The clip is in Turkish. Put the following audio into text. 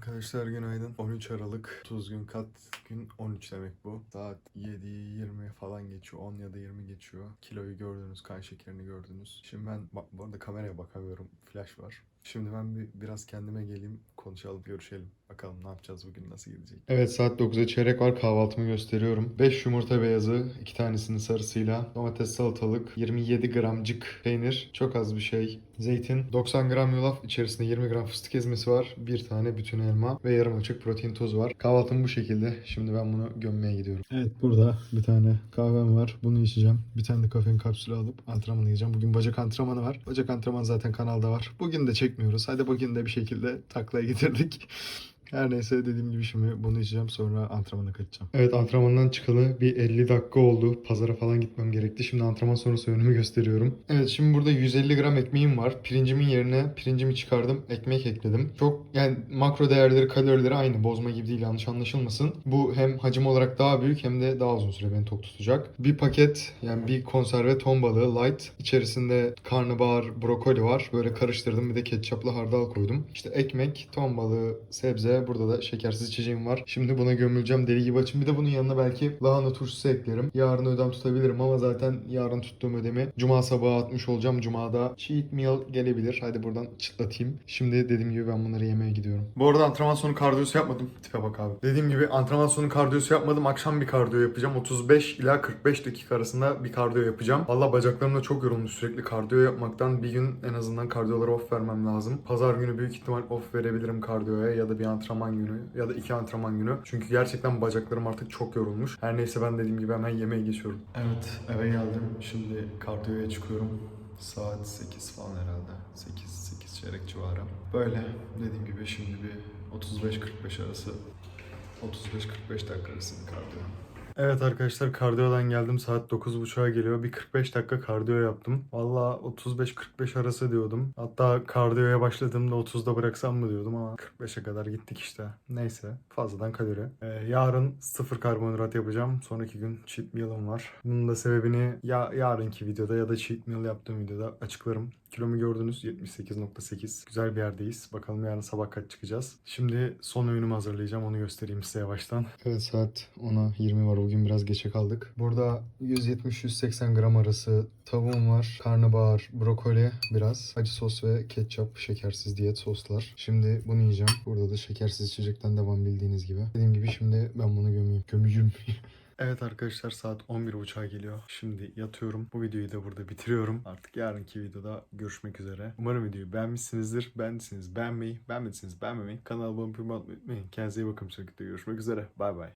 Arkadaşlar günaydın. 13 Aralık 30 gün kat gün 13 demek bu. Saat 7.20 falan geçiyor. 10 ya da 20 geçiyor. Kiloyu gördünüz, kan şekerini gördünüz. Şimdi ben bak bu arada kameraya bakamıyorum. Flash var. Şimdi ben bir biraz kendime geleyim, konuşalım, görüşelim. Bakalım ne yapacağız bugün, nasıl gidecek. Evet saat 9'a çeyrek var. Kahvaltımı gösteriyorum. 5 yumurta beyazı, 2 tanesinin sarısıyla. Domates salatalık, 27 gramcık peynir, çok az bir şey. Zeytin, 90 gram yulaf, içerisinde 20 gram fıstık ezmesi var. Bir tane bütün elma ve yarım açık protein tozu var. Kahvaltım bu şekilde. Şimdi ben bunu gömmeye gidiyorum. Evet burada bir tane kahvem var. Bunu içeceğim. Bir tane de kafein kapsülü alıp antrenmana gideceğim. Bugün bacak antrenmanı var. Bacak antrenmanı zaten kanalda var. Bugün de çekmiyoruz. Hadi bugün de bir şekilde taklaya getirdik. Her neyse dediğim gibi şimdi bunu içeceğim sonra antrenmana kaçacağım. Evet antrenmandan çıkalı bir 50 dakika oldu. Pazara falan gitmem gerekti. Şimdi antrenman sonrası önümü gösteriyorum. Evet şimdi burada 150 gram ekmeğim var. Pirincimin yerine pirincimi çıkardım. Ekmek ekledim. Çok yani makro değerleri kalorileri aynı. Bozma gibi değil yanlış anlaşılmasın. Bu hem hacim olarak daha büyük hem de daha uzun süre beni tok tutacak. Bir paket yani bir konserve ton balığı light. İçerisinde karnabahar, brokoli var. Böyle karıştırdım. Bir de ketçaplı hardal koydum. İşte ekmek, ton balığı, sebze. Burada da şekersiz içeceğim var. Şimdi buna gömüleceğim deli gibi açım. Bir de bunun yanına belki lahana turşusu eklerim. Yarın ödem tutabilirim ama zaten yarın tuttuğum ödemi cuma sabahı atmış olacağım. Cumada cheat meal gelebilir. Hadi buradan çıtlatayım. Şimdi dediğim gibi ben bunları yemeye gidiyorum. Bu arada antrenman sonu kardiyosu yapmadım. Tipe bak abi. Dediğim gibi antrenman sonu kardiyosu yapmadım. Akşam bir kardiyo yapacağım. 35 ila 45 dakika arasında bir kardiyo yapacağım. Valla bacaklarım da çok yorulmuş sürekli kardiyo yapmaktan. Bir gün en azından kardiyolara off vermem lazım. Pazar günü büyük ihtimal off verebilirim kardiyoya ya da bir antrenman günü ya da iki antrenman günü. Çünkü gerçekten bacaklarım artık çok yorulmuş. Her neyse ben dediğim gibi hemen yemeğe geçiyorum. Evet eve geldim. Şimdi kardiyoya çıkıyorum. Saat 8 falan herhalde. 8 8 çeyrek civarı. Böyle dediğim gibi şimdi bir 35-45 arası 35-45 dakika arası bir kardiyo. Evet arkadaşlar kardiyodan geldim saat 9.30'a geliyor. Bir 45 dakika kardiyo yaptım. Valla 35-45 arası diyordum. Hatta kardiyoya başladığımda 30'da bıraksam mı diyordum ama 45'e kadar gittik işte. Neyse fazladan kalori. Ee, yarın sıfır karbonhidrat yapacağım. Sonraki gün cheat meal'ım var. Bunun da sebebini ya yarınki videoda ya da cheat meal yaptığım videoda açıklarım. Kilomu gördünüz 78.8. Güzel bir yerdeyiz. Bakalım yarın sabah kaç çıkacağız. Şimdi son öğünümü hazırlayacağım. Onu göstereyim size yavaştan. Evet saat 10'a 20 var. Bugün biraz geçe kaldık. Burada 170-180 gram arası tavuğum var. Karnabahar, brokoli biraz. Acı sos ve ketçap, şekersiz diyet soslar. Şimdi bunu yiyeceğim. Burada da şekersiz içecekten devam bildiğiniz gibi. Dediğim gibi şimdi ben bunu gömeyim. Gömücüm. Evet arkadaşlar saat 11.30'a geliyor. Şimdi yatıyorum. Bu videoyu da burada bitiriyorum. Artık yarınki videoda görüşmek üzere. Umarım videoyu beğenmişsinizdir. Beğendiyseniz beğenmeyi, beğenmediyseniz beğenmemeyi, kanala abone olmayı unutmayın. Kendinize iyi bakın. Sonraki görüşmek üzere. Bay bay.